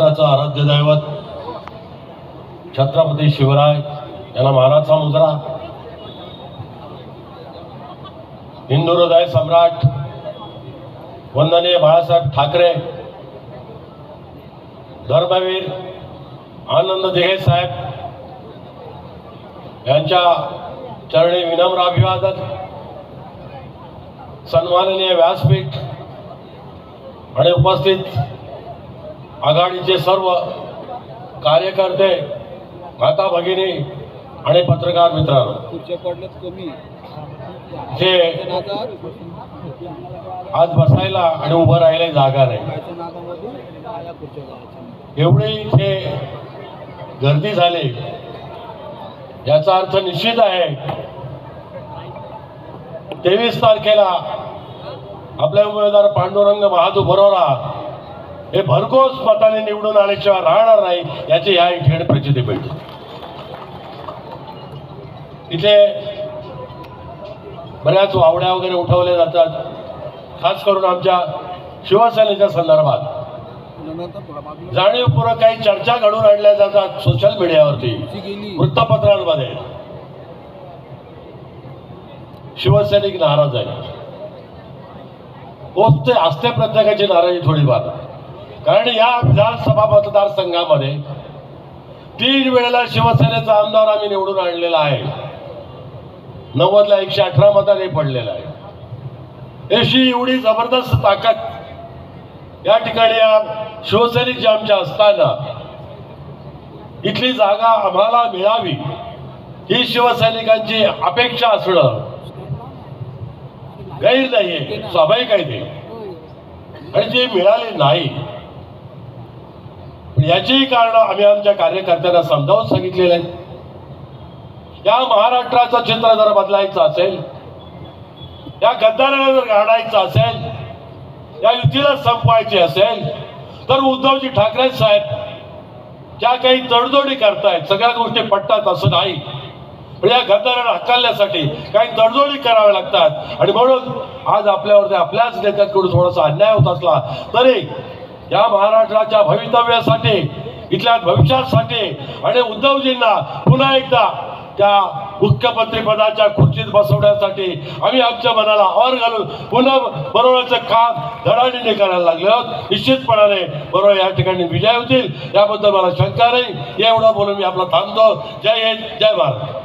महाराष्ट्राचं आराध्य दैवत छत्रपती शिवराय यांना महाराजचा मुजरा हिंदू हृदय सम्राट वंदनीय बाळासाहेब ठाकरे धर्मवीर आनंद देहे साहेब यांच्या चरणी विनम्र अभिवादन सन्माननीय व्यासपीठ आणि उपस्थित आघाडीचे सर्व कार्यकर्ते माता भगिनी आणि पत्रकार मित्रांनो. जे आज बसायला आणि उभं राहायला जागा नाही. एवढी इथे गर्दी झाली. याचा अर्थ निश्चित आहे. तेवीस तारखेला आपले उमेदवार पांडुरंग बहादूर बरोरा हे भरघोस मताने निवडून आल्याशिवाय राहणार नाही याची या ठिकाणी प्रचिती मिळते. इथे बऱ्याच वावड्या वगैरे उठवल्या जातात खास करून आमच्या शिवसेनेच्या संदर्भात. जाणीवपूर्वक काही चर्चा घडून आणल्या जातात सोशल मीडियावरती गेली वृत्तपत्रांमध्ये. शिवसैनिक नाराज आहे असते प्रत्येकाची नाराजी थोडीफार. कारण या विधानसभा मतदारसंघामध्ये तीन वेळेला शिवसेनेचा आमदार आम्ही निवडून आणलेला आहे. नव्वदला एकशे अठरा मताने पडलेला आहे. अशी एवढी जबरदस्त ताकद या ठिकाणी या शिवसैनिक जे आमच्या असताना इथली जागा आम्हाला मिळावी ही शिवसैनिकांची अपेक्षा असणं गैर नाहीये स्वाभाविक आहे ते. आणि जे मिळाले नाही याचीही कारण आम्ही आमच्या कार्यकर्त्यांना समजावून सांगितलेलं आहे. या महाराष्ट्राचं चित्र जर बदलायचं असेल या गद्दाराला जर काढायचं असेल या युतीला संपवायची असेल तर उद्धवजी ठाकरे साहेब ज्या काही तडजोडी करतायत सगळ्या गोष्टी पटतात असं नाही. पण या गद्दाराला हकलण्यासाठी काही तडजोडी कराव्या लागतात. आणि म्हणून आज आपल्यावरती आपल्याच नेत्यांकडून थोडासा अन्याय होत असला तरी या महाराष्ट्राच्या भवितव्यासाठी इथल्या भविष्यासाठी आणि उद्धवजींना पुन्हा एकदा त्या मुख्यमंत्री पदाच्या खुर्चीत बसवण्यासाठी आम्ही आमच्या मनाला आवर घालून पुन्हा बरोबरचं काम धडाडीने करायला लागले आहोत. निश्चितपणाने बरोबर या ठिकाणी विजय होतील. याबद्दल मला शंका नाही. एवढं बोलून मी आपला थांबतो. जय हिंद जय भारत.